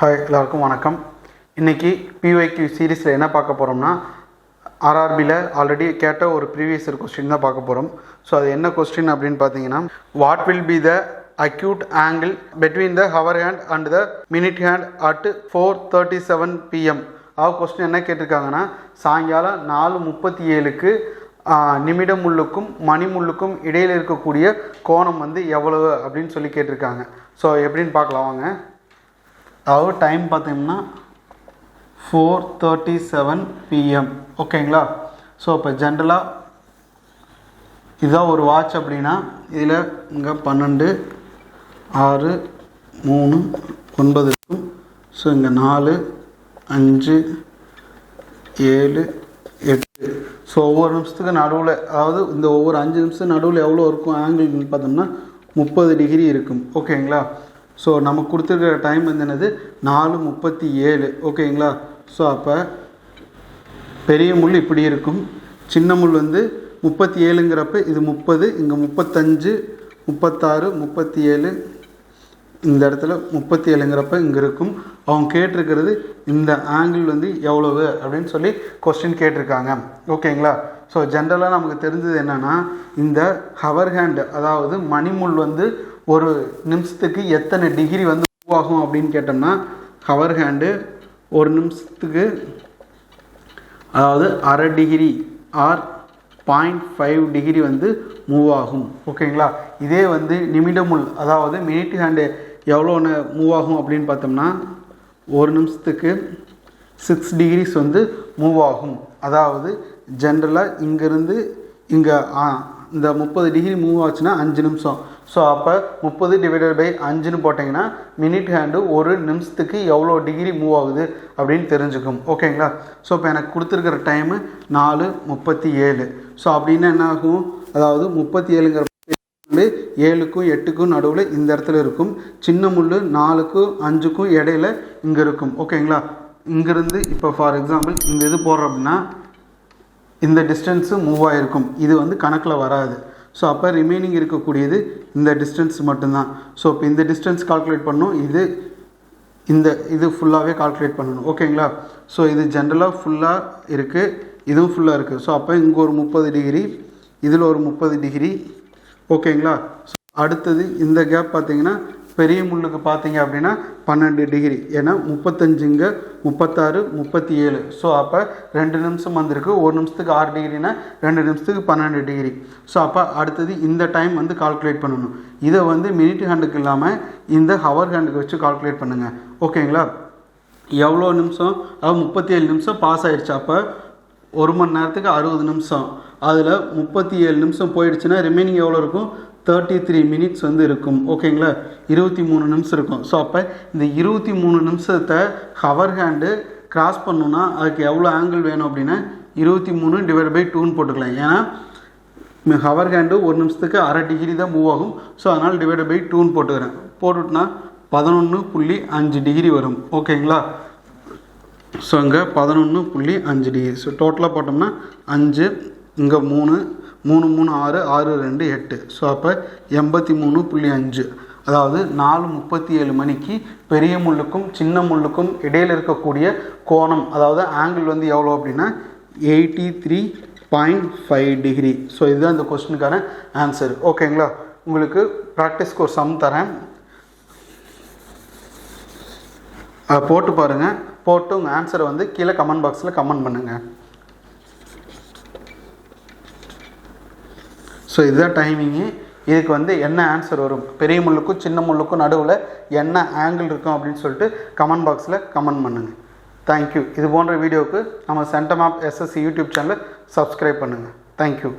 Hi எல்லாருக்கும் வணக்கம். இன்றைக்கி பிஒய்க்யூ சீரீஸில் என்ன பார்க்க போகிறோம்னா ஆர்ஆர்பியில் ஆல்ரெடி கேட்ட ஒரு ப்ரீவியஸ் இயர் கொஸ்டின் தான் பார்க்க போகிறோம் ஸோ அது என்ன கொஸ்டின் அப்படின்னு பார்த்தீங்கன்னா what will be the acute angle between the hour hand and the minute hand at four thirty seven PM அதாவது கொஸ்டின் என்ன கேட்டிருக்காங்கன்னா சாயங்காலம் நாலு முப்பத்தி ஏழுக்கு நிமிடம் முள்ளுக்கும் மணி முள்ளுக்கும் இடையில் இருக்கக்கூடிய கோணம் வந்து எவ்வளவு அப்படின்னு சொல்லி கேட்டிருக்காங்க. ஸோ எப்படின்னு பார்க்கலாம் வாங்க. அதாவது டைம் பார்த்தீங்கன்னா ஃபோர் தேர்ட்டி செவன் பிஎம் ஓகேங்களா ஸோ இப்போ ஜென்ரலாக இதுதான் ஒரு வாட்ச் அப்படின்னா இதில் இங்கே பன்னெண்டு ஆறு மூணு ஒன்பது இருக்கும். ஸோ இங்கே நாலு அஞ்சு ஏழு எட்டு. ஸோ ஒவ்வொரு நிமிஷத்துக்கு நடுவில் அதாவது இந்த ஒவ்வொரு அஞ்சு நிமிஷம் நடுவில் எவ்வளோ இருக்கும் ஆங்கிள் பார்த்தோம்னா முப்பது டிகிரி இருக்கும். ஓகேங்களா ஸோ நமக்கு கொடுத்துருக்கிற டைம் வந்து என்னது? நாலு முப்பத்தி ஏழு. ஓகேங்களா ஸோ அப்போ பெரிய முள் இப்படி இருக்கும். சின்ன முள் வந்து முப்பத்தி ஏழுங்கிறப்ப இது முப்பது இங்கே முப்பத்தஞ்சு முப்பத்தாறு முப்பத்தி ஏழு. இந்த இடத்துல முப்பத்தி ஏழுங்கிறப்ப இங்கே இருக்கும். அவங்க கேட்டிருக்கிறது இந்த ஆங்கிள் வந்து எவ்வளவு அப்படின்னு சொல்லி கொஸ்டின் கேட்டிருக்காங்க. ஓகேங்களா ஸோ ஜென்ரலாக நமக்கு தெரிஞ்சது என்னென்னா இந்த ஹவர் ஹேண்டு அதாவது மணிமுள் வந்து ஒரு நிமிஷத்துக்கு எத்தனை டிகிரி வந்து மூவ் ஆகும் அப்படின்னு கேட்டோம்னா ஹவர் ஹேண்டு ஒரு நிமிஷத்துக்கு அதாவது அரை degree or point five degree வந்து மூவ் ஆகும். ஓகேங்களா இதே வந்து நிமிடமுள் அதாவது மினிட் ஹேண்டு எவ்வளோ மூவ் ஆகும் அப்படின்னு பார்த்தோம்னா ஒரு நிமிஷத்துக்கு சிக்ஸ் டிகிரிஸ் வந்து மூவ் ஆகும். அதாவது ஜென்ரலாக இங்கேருந்து இங்கே இந்த முப்பது டிகிரி மூவ் ஆச்சுன்னா அஞ்சு நிமிஷம். ஸோ அப்போ முப்பது டிவைடட் பை அஞ்சுன்னு போட்டிங்கன்னா மினிட் ஹேண்டு ஒரு நிமிஷத்துக்கு எவ்வளோ டிகிரி மூவ் ஆகுது அப்படின்னு தெரிஞ்சுக்கும். ஓகேங்களா? ஸோ இப்போ எனக்கு கொடுத்துருக்கிற டைமு நாலு முப்பத்தி ஏழு. ஸோ அப்படின்னா என்ன ஆகும்? அதாவது முப்பத்தி ஏழுங்கிற ஏழுக்கும் எட்டுக்கும் நடுவில் இந்த இடத்துல இருக்கும். சின்ன முள் நாலுக்கும் அஞ்சுக்கும் இடையில இங்கே இருக்கும். ஓகேங்களா? இங்கேருந்து இப்போ ஃபார் எக்ஸாம்பிள் இந்த இது போடுறோம் அப்படின்னா இந்த டிஸ்டன்ஸு மூவ் ஆகிருக்கும் இது வந்து கணக்கில் வராது. ஸோ அப்போ ரிமைனிங் இருக்கக்கூடியது இந்த டிஸ்டன்ஸ் மட்டும்தான். ஸோ இப்போ இந்த டிஸ்டன்ஸ் கால்குலேட் பண்ணணும் இது இந்த இது ஃபுல்லாகவே கால்குலேட் பண்ணணும். ஓகேங்களா ஸோ இது ஜென்ரலாக ஃபுல்லாக இருக்குது இதுவும் ஃபுல்லாக இருக்குது ஸோ அப்போ இங்கே ஒரு முப்பது டிகிரி இதில் ஒரு முப்பது டிகிரி ஓகேங்களா ஸோ அடுத்தது இந்த கேப் பார்த்தீங்கன்னா பெரிய முள்ளுக்கு பார்த்தீங்க அப்படின்னா பன்னெண்டு டிகிரி ஏன்னா முப்பத்தஞ்சுங்க முப்பத்தாறு முப்பத்தி ஏழு ஸோ அப்போ ரெண்டு நிமிஷம் வந்திருக்கு. ஒரு நிமிஷத்துக்கு ஆறு டிகிரினா ரெண்டு நிமிஷத்துக்கு பன்னெண்டு டிகிரி ஸோ அப்போ அடுத்தது இந்த டைம் வந்து கால்குலேட் பண்ணணும். இதை வந்து மினிட் ஹேண்டுக்கு இல்லாமல் இந்த ஹவர் ஹேண்டுக்கு வச்சு கால்குலேட் பண்ணுங்கள் ஓகேங்களா எவ்வளோ நிமிஷம்? அதாவது முப்பத்தி ஏழு நிமிஷம் பாஸ் ஆகிடுச்சு அப்போ ஒரு மணி நேரத்துக்கு அறுபது நிமிஷம். அதில் முப்பத்தி ஏழு நிமிஷம் போயிடுச்சுன்னா ரிமைனிங் எவ்வளோ இருக்கும்? தேர்ட்டி த்ரீ மினிட்ஸ் வந்து இருக்கும். ஓகேங்களா இருபத்தி மூணு நிமிஷம் இருக்கும். ஸோ அப்போ இந்த இருபத்தி மூணு நிமிஷத்தை ஹவர் ஹேண்டு கிராஸ் பண்ணணுன்னா அதுக்கு எவ்வளோ ஆங்கிள் வேணும் அப்படின்னா இருபத்தி மூணு டிவைட் பை டூன்னு போட்டுக்கலாம். ஏன்னா ஹவர் ஹேண்டு ஒரு நிமிஷத்துக்கு அரை டிகிரி தான் மூவ் ஆகும். ஸோ அதனால் டிவைட் பை டூன்னு போட்டுக்கிறேன். போட்டுட்டுனா பதினொன்று புள்ளி அஞ்சு டிகிரி வரும். ஓகேங்களா ஸோ இங்கே பதினொன்று புள்ளி அஞ்சு டிகிரி ஸோ டோட்டலாக போட்டோம்னா அஞ்சு இங்கே மூணு மூணு மூணு ஆறு ஆறு ரெண்டு எட்டு. ஸோ அப்போ எண்பத்தி மூணு புள்ளி அஞ்சு. அதாவது நாலு முப்பத்தி ஏழு மணிக்கு பெரிய முள்ளுக்கும் சின்ன முள்ளுக்கும் இடையில் இருக்கக்கூடிய கோணம் அதாவது ஆங்கிள் வந்து எவ்வளோ அப்படின்னா eighty three point five degree so இதுதான் இந்த கொஸ்டினுக்கான ஆன்சர் ஓகேங்களா உங்களுக்கு ப்ராக்டிஸ்க்கு ஒரு சம் தரேன். போட்டு பாருங்கள் போட்டு உங்கள் ஆன்சரை வந்து கீழே கமெண்ட் பாக்ஸில் கமெண்ட் பண்ணுங்கள் ஸோ இதுதான் டைமிங்கு இதுக்கு வந்து என்ன ஆன்சர் வரும்? பெரிய முள்ளுக்கும் சின்ன முள்ளுக்கும் நடுவில் என்ன ஆங்கிள் இருக்கும் அப்படின்னு சொல்லிட்டு கமெண்ட் பாக்ஸில் கமெண்ட் பண்ணுங்கள் தேங்க்யூ இது போன்ற வீடியோவுக்கு நம்ம சென்டம் ஆப் எஸ்எஸ்சி யூடியூப் சேனலை சப்ஸ்கிரைப் பண்ணுங்கள் தேங்க்யூ